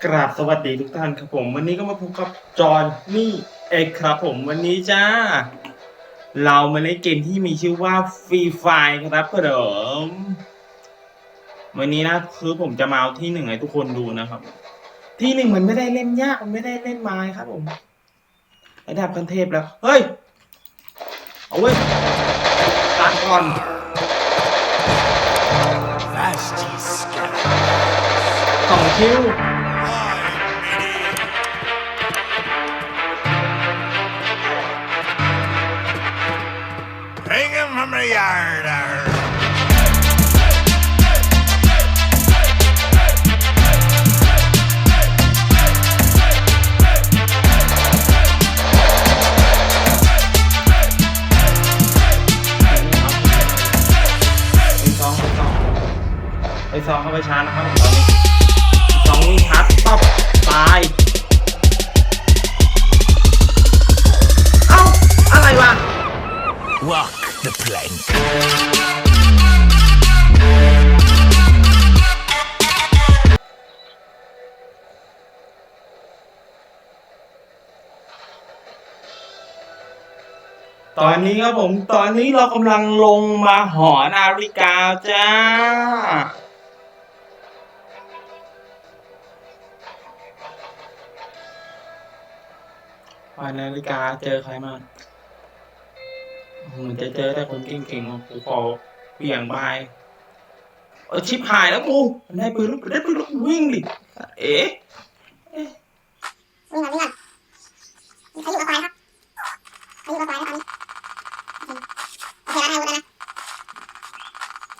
กราบสวัสดีทุกท่านครับผม วันนี้ก็มาพบกับจอห์นนี่เอกครับผมวันนี้จ้า เรามาเล่นเกมที่มีชื่อว่าฟรีไฟครับผมวันนี้นะคือผมจะมาเอาที่หนึ่งให้ทุกคนดูนะครับ ที่หนึ่งมันไม่ได้เล่นยากมันไม่ได้เล่นไม้ครับผมระดับคันเทพแล้วเฮ้ยเอาเว้ยตัดก่อน Fast สองคิว miljarder. Ê, sao không phải xa nó không? ตอนนี้ครับผมตอนนี้เรากำลังลงมาหอนาฬิกาจ้า หอนาฬิกาเจอใครมาเหมือนจะเจอแต่คนเก่งๆกูขอเบี่ยงบายเออชิบหายแล้วกูได้ปืนล้วได้ปืนล้ววิ่งดิเอ๊ะวิ่งก่อนวิ่งก่อนมีใครอยู่กับควายครับใครอยู่กับควานะตอนนี้ โอเคแล้ว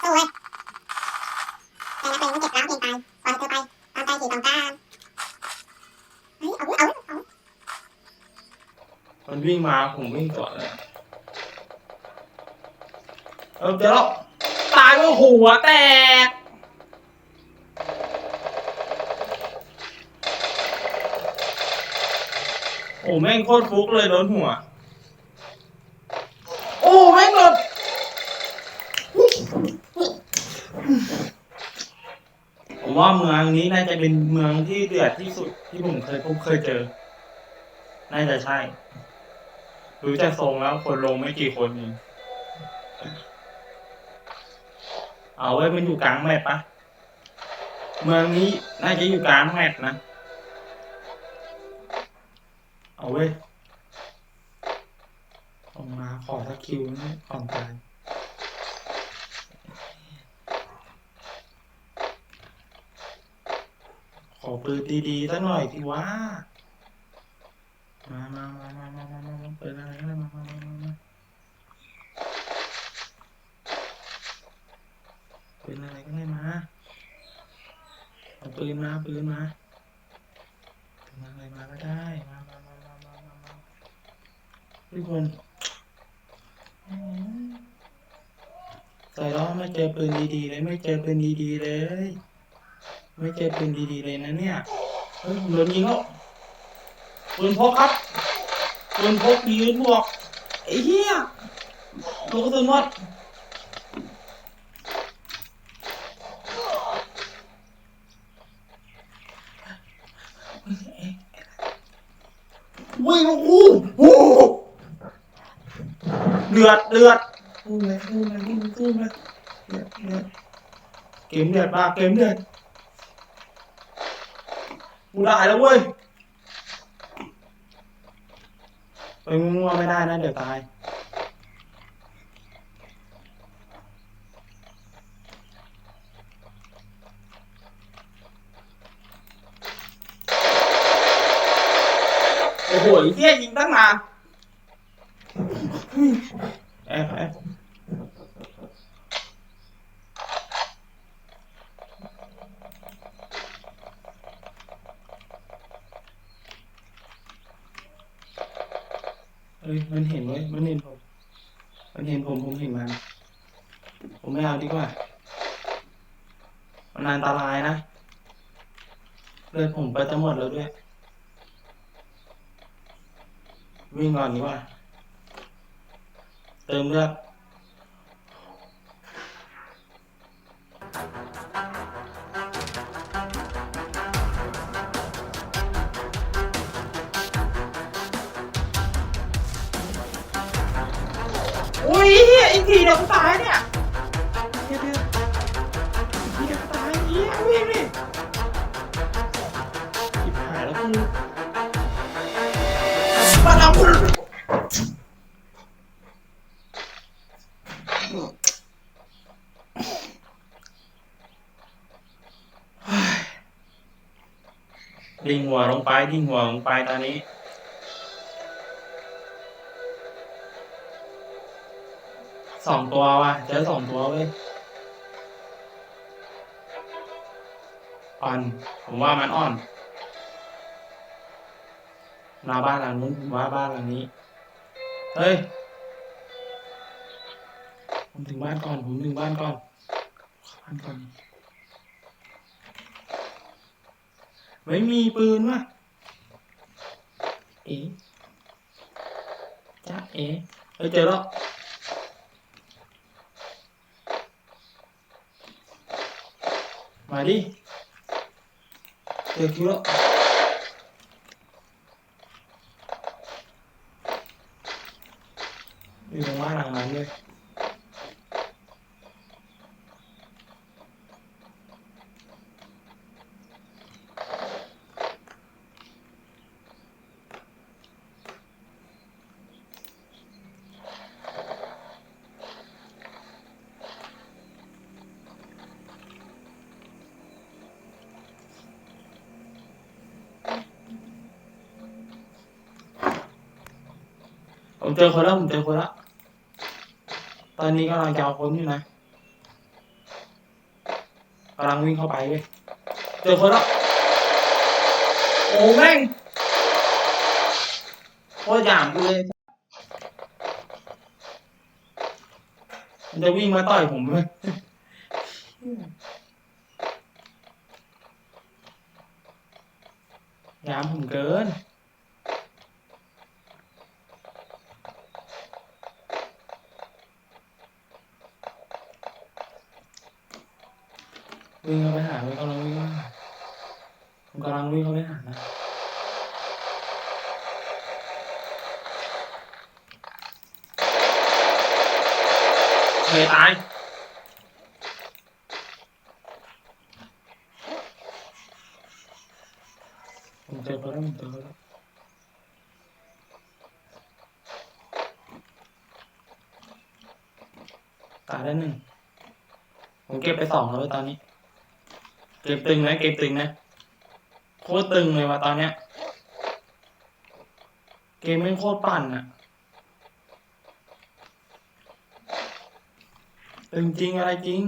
ให้อาวุธแล้วนะสู้เว้ยแต่นักเลงต้องเก็บล้างเกงตายปล่อยเธอไปตามใจสี่ตองก้าเฮ้ยเอาวุธเอาวุธเอามันวิ่งมาผมวิ่งก่อนเลยเออเดี๋ยวตายก็หัวแตกโอ้แม่งโคตรฟุกเลยโดนหัว โอ้แม่งหลด ผมว่าเมืองนี้น่าจะเป็นเมืองที่เดือดที่สุดที่ผมเคยพบเคยเจอ น่าจะใช่ดูจากทรงแล้วคนลงไม่กี่คนเองเอาไว้มันอยู่กลางแมปปะเมืองนี้น่าจะอยู่กลางแมปนะ เอาเว้ออกมาขอสักคิวนี่ก่อนตาย ขอปืนดีๆสักหน่อยสิวะมามามามามามามาเปิดอะไรกันมามามามาปืนอะไรกันเลยมาเอาปืนมาปืนมาปืนอะไรมาก็ได้มามามามามามามาทุกคนใส่ล้อไม่เจอปืนดีๆเลยไม่เจอปืนดีๆเลย ไม่เจอปืนดีๆเลยนะเนี่ยเฮ้ยผมโดนยิงแล้วปืนพกครับปืนพกยืนบวกไอ้เหี้ยลูกกระสุนหมดวิ่งอู้หูเดือดเดือดสู้เลยสู้เลยสู้เลยสู้เลยเดือดเดือดเกมเดือดมากเกมเดือด กูได้แล้วเว้ยไปมั่วๆไม่ได้นะเดี๋ยวตายโอ้โหเฮียยิงตั้งนานแอบแอบ เอ้ยมันเห็นเว้ยมันเห็นผม มันเห็นผมผมเห็นมัน ผมไม่เอาดีกว่า มันอันตรายนะเลือดผมไปจะหมดแล้วด้วย วิ่งก่อนดีกว่า เติมเลือด ชิบหายแล้วกูมาทำกูดิ่งหัวลงไปดิ่งหัวลงไปตอนนี้สองตัวว่ะเจอสองตัวเว้ย อ่อน ผมว่ามันอ่อน มาบ้านหลังนู้นผมว่าบ้านหลังนี้ เฮ้ย ผมถึงบ้านก่อน ผมถึงบ้านก่อนบ้านก่อน ไม่มีปืนวะเอ๊ะจ้าเอ๊ะเฮ้ยเจอแล้วมาดิ เจอคิวแล้วอยู่ตรงบ้านหลังนั้นเลย ผมเจอคนแล้วผมเจอคนแล้วตอนนี้กำลังจะเอาคนอยู่นะกำลังวิ่งเข้าไปเว้ยเจอคนแล้วโอ้แม่งโคตรหยามกูเลยมันจะวิ่งมาต่อยผมเลยหยามผมเกิน วิ่งเข้าไปหาวิ่งกำลังวิ่งเข้าไปหาผมกำลังวิ่งเข้าไปหานะเคยตายผมเจอเขาแล้วผมเจอเขาแล้วตายแล้วหนึ่งผมเก็บไปสองแล้วตอนนี้ เก็บตึงนะเก็บตึงนะโคตรตึงเลยว่ะตอนเนี้ย เกมไม่งโคตรปั่นอะตึงจริงอะไรจริง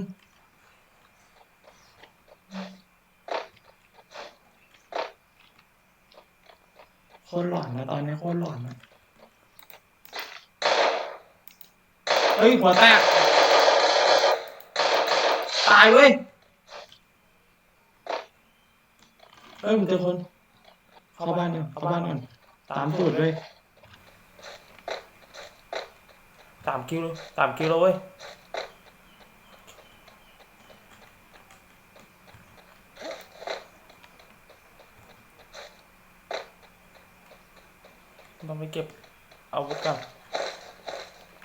โคตรหลอนนะตอนเนี้ยโคตรหลอนนะเฮ้ยหัวแตกตายเว้ย เอ้ยผมเจอคน เข้าบ้านก่อนเข้าบ้านก่อนตามสูตรเลยสามคิวสามคิวแล้วเว้ยต้องไปเก็บอาวุธก่อน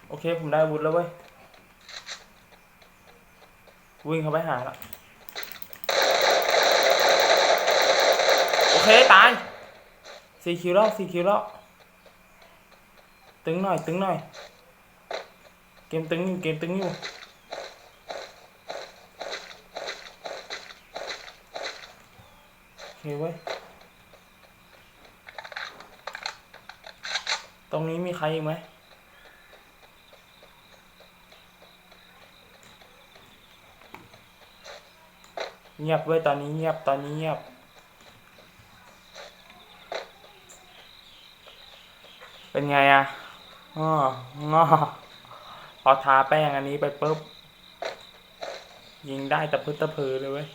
โอเค ผมได้อาวุธแล้วเว้ย วิ่งเข้าไปหาละ โอ เคตายสี่คิวแล้วสี่คิวแล้วตึงหน่อยตึงหน่อย เกมตึงอยู่เกมตึงอยู่โอเคเว้ย ตรงนี้มีใครอีกไหมเงียบเว้ยตอนนี้เงียบตอนนี้เงียบ เป็นไงอะงองอพอทาแป้งอันนี้ไปปุ๊บ ยิงได้แต่พึดตะพือเลยเว้ย